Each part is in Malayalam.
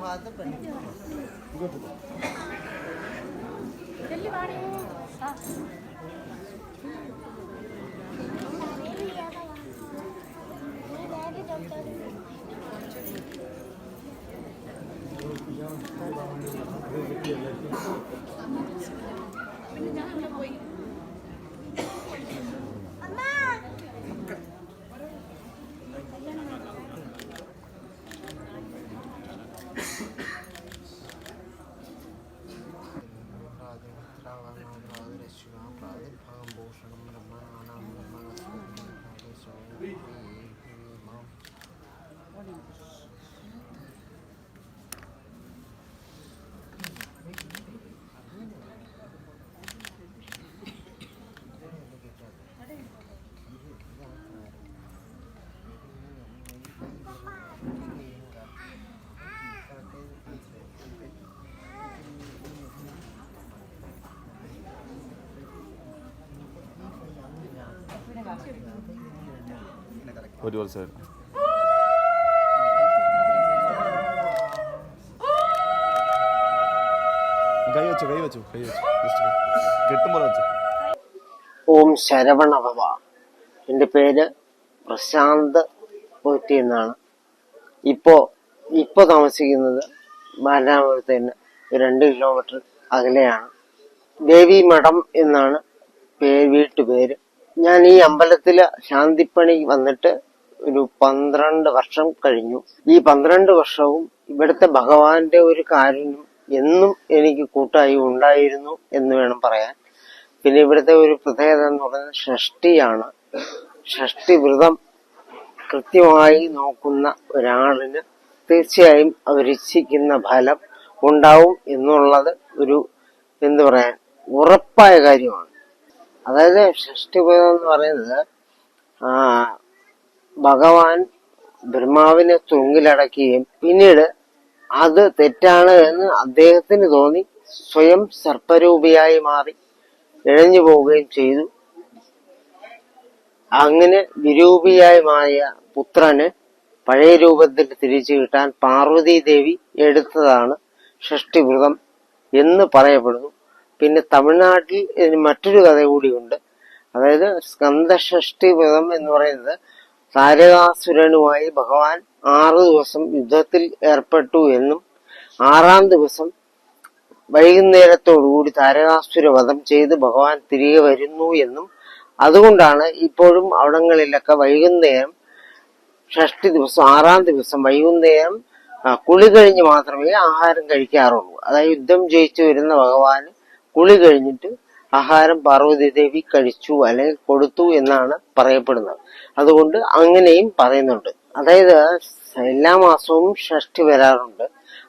ഭാഗത്ത് പെണ്ണു ഒരു വർഷമായിരുന്നു കൈ വെച്ചു കൈ വെച്ചു ഓം ശരവണഭവ. എന്റെ പേര് പ്രശാന്ത് പോറ്റി എന്നാണ്. ഇപ്പോ ഇപ്പൊ താമസിക്കുന്നത് ബാലരാമപുരത്ത് രണ്ട് കിലോമീറ്റർ അകലെയാണ്. ദേവി മഠം എന്നാണ് വീട്ടുപേര്. ഞാൻ ഈ അമ്പലത്തിൽ ശാന്തിപ്പണി വന്നിട്ട് ഒരു പന്ത്രണ്ട് വർഷം കഴിഞ്ഞു. ഈ പന്ത്രണ്ട് വർഷവും ഇവിടുത്തെ ഭഗവാന്റെ ഒരു കാരുണ്യം എന്നും എനിക്ക് കൂട്ടായി ഉണ്ടായിരുന്നു എന്ന് വേണം പറയാൻ. പിന്നെ ഇവിടുത്തെ ഒരു പ്രത്യേകത എന്ന് പറയുന്നത് ഷഷ്ടിയാണ്. ഷഷ്ടി വ്രതം കൃത്യമായി നോക്കുന്ന ഒരാളിന് തീർച്ചയായും അവരിച്ഛിക്കുന്ന ഫലം ഉണ്ടാവും എന്നുള്ളത് ഒരു എന്ത് പറയാൻ ഉറപ്പായ കാര്യമാണ്. അതായത് ഷഷ്ടി വ്രതം എന്ന് പറയുന്നത് ആ ഭഗവാൻ ബ്രഹ്മാവിനെ തുങ്ങിലടക്കുകയും പിന്നീട് അത് തെറ്റാണ് എന്ന് അദ്ദേഹത്തിന് തോന്നി. സ്വയം സർപ്പരൂപിയായി മാറി. ഇഴഞ്ഞു പോവുകയും ചെയ്തു. അങ്ങനെ വിരൂപിയായി മാറിയ പുത്രന് പഴയ രൂപത്തിൽ തിരിച്ചു കിട്ടാൻ പാർവതി ദേവി എടുത്തതാണ് ഷഷ്ടിവ്രതം എന്ന് പറയപ്പെടുന്നു. പിന്നെ തമിഴ്നാട്ടിൽ മറ്റൊരു കഥ കൂടിയുണ്ട്. അതായത് സ്കന്ധഷ്ടി വ്രതം എന്ന് പറയുന്നത് താരകാസുരനുമായി ഭഗവാൻ ആറ് ദിവസം യുദ്ധത്തിൽ ഏർപ്പെട്ടു എന്നും ആറാം ദിവസം വൈകുന്നേരത്തോടുകൂടി താരകാസുര വധം ചെയ്ത് ഭഗവാൻ തിരികെ വരുന്നു എന്നും അതുകൊണ്ടാണ് ഇപ്പോഴും അവിടങ്ങളിലൊക്കെ വൈകുന്നേരം ഷഷ്ടി ദിവസം ആറാം ദിവസം വൈകുന്നേരം കുളി കഴിഞ്ഞ് മാത്രമേ ആഹാരം കഴിക്കാറുള്ളൂ. അതായത് യുദ്ധം ജയിച്ചു വരുന്ന ഭഗവാന് കുളി കഴിഞ്ഞിട്ട് ആഹാരം പാർവതി ദേവി കഴിച്ചു അല്ലെങ്കിൽ കൊടുത്തു എന്നാണ് പറയപ്പെടുന്നത്. അതുകൊണ്ട് അങ്ങനെയും പറയുന്നുണ്ട്. അതായത് എല്ലാ മാസവും ഷഷ്ടി വരാറുണ്ട്.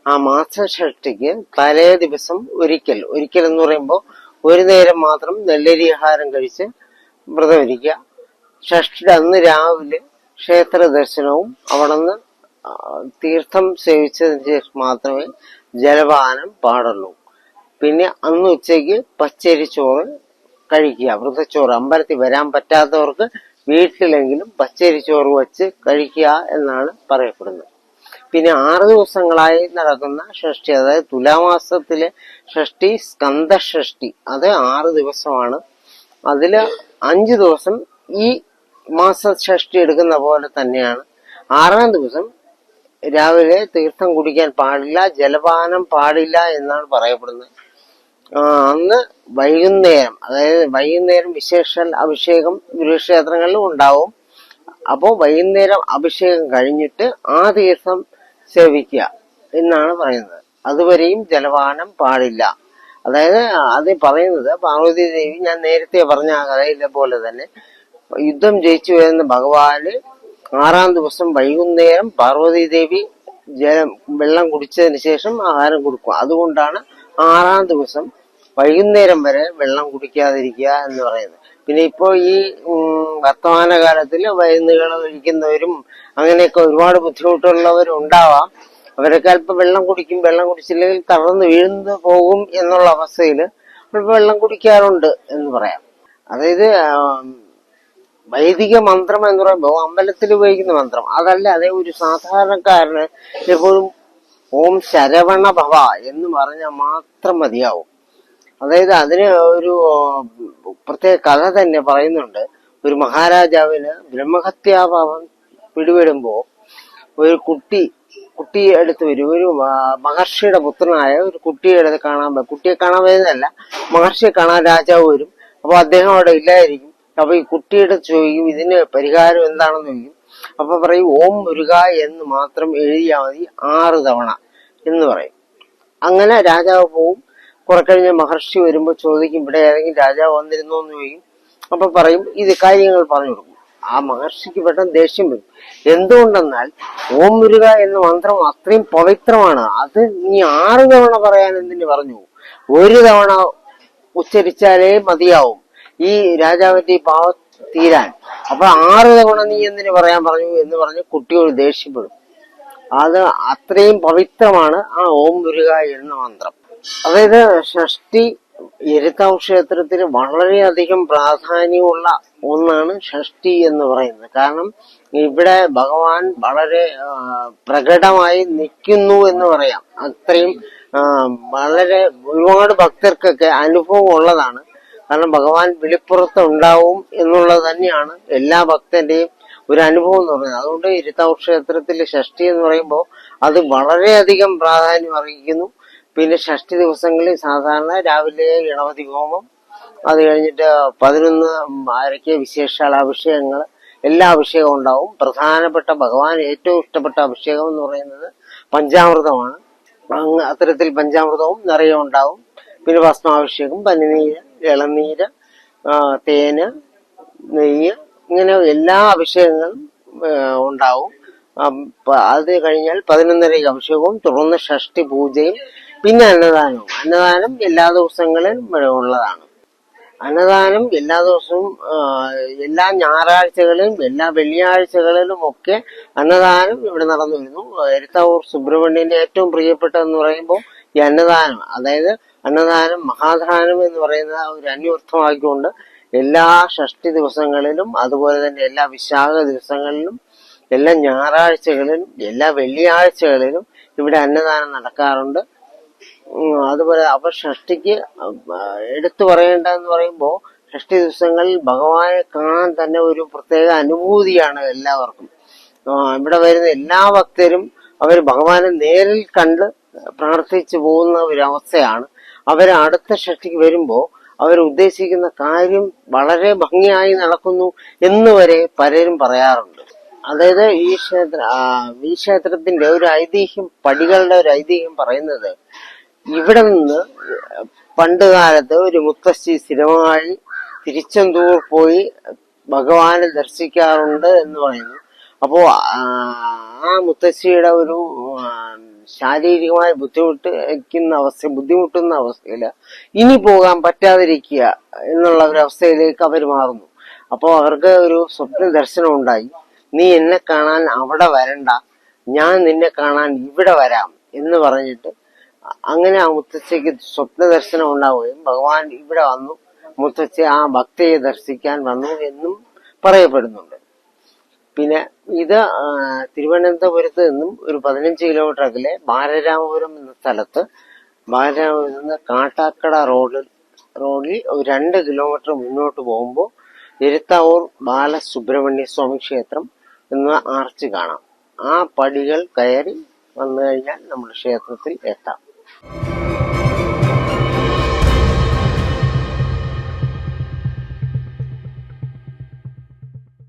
ആ മാസ ഷഷ്ടിക്ക് തലേ ദിവസം ഒരിക്കൽ. ഒരിക്കൽ എന്ന് പറയുമ്പോൾ ഒരു നേരം മാത്രം നെല്ലരി ആഹാരം കഴിച്ച് വ്രതം ഇരിക്കുക. ഷഷ്ടിയുടെ അന്ന് രാവിലെ ക്ഷേത്ര ദർശനവും അവിടെ നിന്ന് തീർത്ഥം സേവിച്ചതിന് ശേഷം മാത്രമേ ജലപാനം പാടുള്ളൂ. പിന്നെ അന്ന് ഉച്ചയ്ക്ക് പച്ചരി ചോറ് കഴിക്കുക. വൃദ്ധച്ചോറ് അമ്പലത്തിൽ വരാൻ പറ്റാത്തവർക്ക് വീട്ടിലെങ്കിലും പച്ചരി ചോറ് വച്ച് കഴിക്കുക എന്നാണ് പറയപ്പെടുന്നത്. പിന്നെ ആറ് ദിവസങ്ങളായി നടക്കുന്ന ഷഷ്ടി അതായത് തുലാമാസത്തിലെ ഷഷ്ടി സ്കന്ദ ഷഷ്ടി അത് ആറ് ദിവസമാണ്. അതിൽ അഞ്ച് ദിവസം ഈ മാസ ഷഷ്ടി എടുക്കുന്ന പോലെ തന്നെയാണ്. ആറാം ദിവസം രാവിലെ തീർത്ഥം കുടിക്കാൻ പാടില്ല ജലപാനം പാടില്ല എന്നാണ് പറയപ്പെടുന്നത്. അന്ന് വൈകുന്നേരം അതായത് വൈകുന്നേരം വിശേഷ അഭിഷേകം ഗുരുക്ഷേത്രങ്ങളിലും ഉണ്ടാവും. അപ്പോൾ വൈകുന്നേരം അഭിഷേകം കഴിഞ്ഞിട്ട് ആ തീർത്ഥം സേവിക്കുക എന്നാണ് പറയുന്നത്. അതുവരെയും ജലപാനം പാടില്ല. അതായത് അത് പറയുന്നത് പാർവതി ദേവി ഞാൻ നേരത്തെ പറഞ്ഞ ആ കഥയിലെ പോലെ തന്നെ യുദ്ധം ജയിച്ചു വരുന്ന ഭഗവാന് ആറാം ദിവസം വൈകുന്നേരം പാർവതി ദേവി ജലം വെള്ളം കുടിച്ചതിന് ശേഷം ആഹാരം കൊടുക്കും. അതുകൊണ്ടാണ് ആറാം ദിവസം വൈകുന്നേരം വരെ വെള്ളം കുടിക്കാതിരിക്കുക എന്ന് പറയുന്നത്. പിന്നെ ഇപ്പോൾ ഈ വർത്തമാന കാലത്തിൽ വയന്നുകൾ കഴിക്കുന്നവരും അങ്ങനെയൊക്കെ ഒരുപാട് ബുദ്ധിമുട്ടുള്ളവരും ഉണ്ടാവാം അവരൊക്കെ അല്പം വെള്ളം കുടിക്കും വെള്ളം കുടിച്ചില്ലെങ്കിൽ തളർന്ന് വീഴുന്നു പോകും എന്നുള്ള അവസ്ഥയിൽ അല്പം വെള്ളം കുടിക്കാറുണ്ട് എന്ന് പറയാം. അതായത് വൈദിക മന്ത്രം എന്ന് പറയുമ്പോൾ അമ്പലത്തിൽ ഉപയോഗിക്കുന്ന മന്ത്രം. അതല്ല അതേ ഒരു സാധാരണക്കാരന് എപ്പോഴും ഓം ശരവണ ഭവ എന്ന് പറഞ്ഞാൽ മാത്രം മതിയാവും. അതായത് അതിന് ഒരു പ്രത്യേക കഥ തന്നെ പറയുന്നുണ്ട്. ഒരു മഹാരാജാവിന് ബ്രഹ്മഹത്യാഭാവം പിടിപെടുമ്പോ ഒരു കുട്ടി കുട്ടിയെ അടുത്ത് വരും. ഒരു മഹർഷിയുടെ പുത്രനായ ഒരു കുട്ടിയെ അടുത്ത് കാണാൻ കുട്ടിയെ കാണാൻ വരുന്നതല്ല മഹർഷിയെ കാണാൻ രാജാവ് വരും. അപ്പൊ അദ്ദേഹം അവിടെ ഇല്ലായിരിക്കും. അപ്പൊ ഈ കുട്ടിയുടെ ചോദിക്കും ഇതിന് പരിഹാരം എന്താണെന്ന് ചോദിക്കും. അപ്പൊ പറയും ഓം മുരുക എന്ന് മാത്രം എഴുതിയാൽ മതി ആറ് തവണ എന്ന് പറയും. അങ്ങനെ രാജാവ് പോവും. കുറെ കഴിഞ്ഞ മഹർഷി വരുമ്പോൾ ചോദിക്കും ഇവിടെ ഏതെങ്കിലും രാജാവ് വന്നിരുന്നോ? എന്ന് ചോദിക്കും. അപ്പൊ പറയും ഇത് കാര്യങ്ങൾ പറഞ്ഞു കൊടുക്കും. ആ മഹർഷിക്ക് പെട്ടെന്ന് ദേഷ്യം വരും. എന്തുകൊണ്ടെന്നാൽ ഓം മുരുക എന്ന മന്ത്രം അത്രയും പവിത്രമാണ്. അത് നീ ആറ് തവണ പറയാൻ എന്തിനു പറഞ്ഞു? ഒരു തവണ ഉച്ചരിച്ചാലേ മതിയാവും. ഈ രാജാവിന്റെ പാവം തീരാൻ. അപ്പൊ ആറ് തവണ നീ എന്തിനു പറയാൻ പറഞ്ഞു എന്ന് പറഞ്ഞ് കുട്ടിയോട് ദേഷ്യപ്പെടും. അത് അത്രയും പവിത്രമാണ് ആ ഓം മുരുക എന്ന മന്ത്രം. അതായത് ഷഷ്ടി എരുത്താവ് ക്ഷേത്രത്തിൽ വളരെയധികം പ്രാധാന്യമുള്ള ഒന്നാണ് ഷഷ്ടി എന്ന് പറയുന്നത്. കാരണം ഇവിടെ ഭഗവാൻ വളരെ പ്രകടമായി നിൽക്കുന്നു എന്ന് പറയാം. അത്രയും വളരെ ഒരുപാട് ഭക്തർക്കൊക്കെ അനുഭവം ഉള്ളതാണ്. കാരണം ഭഗവാൻ വെളിപ്പുറത്ത് ഉണ്ടാവും എന്നുള്ളത് തന്നെയാണ് എല്ലാ ഭക്തന്റെയും ഒരു അനുഭവം എന്ന് പറയുന്നത്. അതുകൊണ്ട് ഇരുത്താവ് ക്ഷേത്രത്തിൽ ഷഷ്ടി എന്ന് പറയുമ്പോൾ അത് വളരെയധികം പ്രാധാന്യം അർഹിക്കുന്നു. പിന്നെ ഷഷ്ടി ദിവസങ്ങളിൽ സാധാരണ രാവിലെ ഗണപതി ഹോമം അത് കഴിഞ്ഞിട്ട് പതിനൊന്ന് ആരൊക്കെ വിശേഷാൽ അഭിഷേകങ്ങൾ എല്ലാ അഭിഷേകവും ഉണ്ടാവും. പ്രധാനപ്പെട്ട ഭഗവാൻ ഏറ്റവും ഇഷ്ടപ്പെട്ട അഭിഷേകം എന്ന് പറയുന്നത് പഞ്ചാമൃതമാണ്. അത്തരത്തിൽ പഞ്ചാമൃതവും നിറയെ ഉണ്ടാവും. പിന്നെ ഭസ്മാഭിഷേകം പനിനീര് ഇളനീര് തേന് നെയ്യ് ഇങ്ങനെ എല്ലാ അഭിഷേകങ്ങളും ഉണ്ടാവും. അത് കഴിഞ്ഞാൽ പതിനൊന്നരയ്ക്ക് അഭിഷേകവും തുടർന്ന് ഷഷ്ടി പൂജയും പിന്നെ അന്നദാനവും. അന്നദാനം എല്ലാ ദിവസങ്ങളിലും ഉള്ളതാണ്. അന്നദാനം എല്ലാ ദിവസവും എല്ലാ ഞായറാഴ്ചകളിലും എല്ലാ വെള്ളിയാഴ്ചകളിലും ഒക്കെ അന്നദാനം ഇവിടെ നടന്നു വരുന്നു എരുത്താവൂർ സുബ്രഹ്മണ്യന്റെ ഏറ്റവും പ്രിയപ്പെട്ടതെന്ന് പറയുമ്പോൾ ഈ അന്നദാനം. അതായത് അന്നദാനം മഹാദാനം എന്ന് പറയുന്ന ഒരു അന്വർത്ഥമാക്കിക്കൊണ്ട് എല്ലാ ഷഷ്ടി ദിവസങ്ങളിലും അതുപോലെ തന്നെ എല്ലാ വിശാഖ ദിവസങ്ങളിലും എല്ലാ ഞായറാഴ്ചകളിലും എല്ലാ വെള്ളിയാഴ്ചകളിലും ഇവിടെ അന്നദാനം നടക്കാറുണ്ട്. അതുപോലെ അപ്പൊ ഷഷ്ടിക്ക് എടുത്തു പറയേണ്ടതെന്ന് പറയുമ്പോൾ ഷഷ്ടി ദിവസങ്ങളിൽ ഭഗവാനെ കാണാൻ തന്നെ ഒരു പ്രത്യേക അനുഭൂതിയാണ് എല്ലാവർക്കും. ഇവിടെ വരുന്ന എല്ലാ ഭക്തരും അവർ ഭഗവാനെ നേരിൽ കണ്ട് പ്രാർത്ഥിച്ചു പോകുന്ന ഒരു അവസ്ഥയാണ് അവർ അടുത്ത ഷഷ്ടിക്ക് വരുമ്പോൾ അവർ ഉദ്ദേശിക്കുന്ന കാര്യം വളരെ ഭംഗിയായി നടക്കുന്നു എന്ന് വരെ പലരും പറയാറുണ്ട്. അതായത് ഈ ക്ഷേത്ര ഈ ക്ഷേത്രത്തിന്റെ ഒരു ഐതിഹ്യം പടികളുടെ ഒരു ഐതിഹ്യം പറയുന്നത് ഇവിടെ നിന്ന് പണ്ട് കാലത്ത് ഒരു മുത്തശ്ശി സ്ഥിരമായി തിരിച്ചെന്തൂർ പോയി ഭഗവാനെ ദർശിക്കാറുണ്ട് എന്ന് പറയുന്നു. അപ്പോ ആ മുത്തശ്ശിയുടെ ഒരു ശാരീരികമായ ബുദ്ധിമുട്ടിക്കുന്ന അവസ്ഥ ബുദ്ധിമുട്ടുന്ന അവസ്ഥയിൽ ഇനി പോകാൻ പറ്റാതിരിക്കുക എന്നുള്ള ഒരു അവസ്ഥയിലേക്ക് അവർ മാറുന്നു. അപ്പോൾ അവർക്ക് ഒരു സ്വപ്ന ദർശനം ഉണ്ടായി. നീ എന്നെ കാണാൻ അവിടെ വരണ്ട. ഞാൻ നിന്നെ കാണാൻ ഇവിടെ വരാം എന്ന് പറഞ്ഞിട്ട് അങ്ങനെ ആ മുത്തച്ഛയ്ക്ക് സ്വപ്ന ദർശനം ഉണ്ടാവുകയും ഭഗവാൻ ഇവിടെ വന്നു. മുത്തച്ഛ ആ ഭക്തയെ ദർശിക്കാൻ വന്നു എന്നും പറയപ്പെടുന്നുണ്ട്. പിന്നെ ഇത് തിരുവനന്തപുരത്ത് നിന്നും ഒരു പതിനഞ്ച് കിലോമീറ്റർ അകലെ ബാലരാമപുരം എന്ന സ്ഥലത്ത് ബാലരാമപുരം നിന്ന് കാട്ടാക്കട റോഡിൽ റോഡിൽ ഒരു രണ്ട് കിലോമീറ്റർ മുന്നോട്ട് പോകുമ്പോൾ എരുത്താവൂർ ബാലസുബ്രഹ്മണ്യ സ്വാമി ക്ഷേത്രം എന്ന ആർച്ച് കാണാം. ആ പടികൾ കയറി വന്നു കഴിഞ്ഞാൽ നമ്മൾ ക്ഷേത്രത്തിൽ എത്താം. you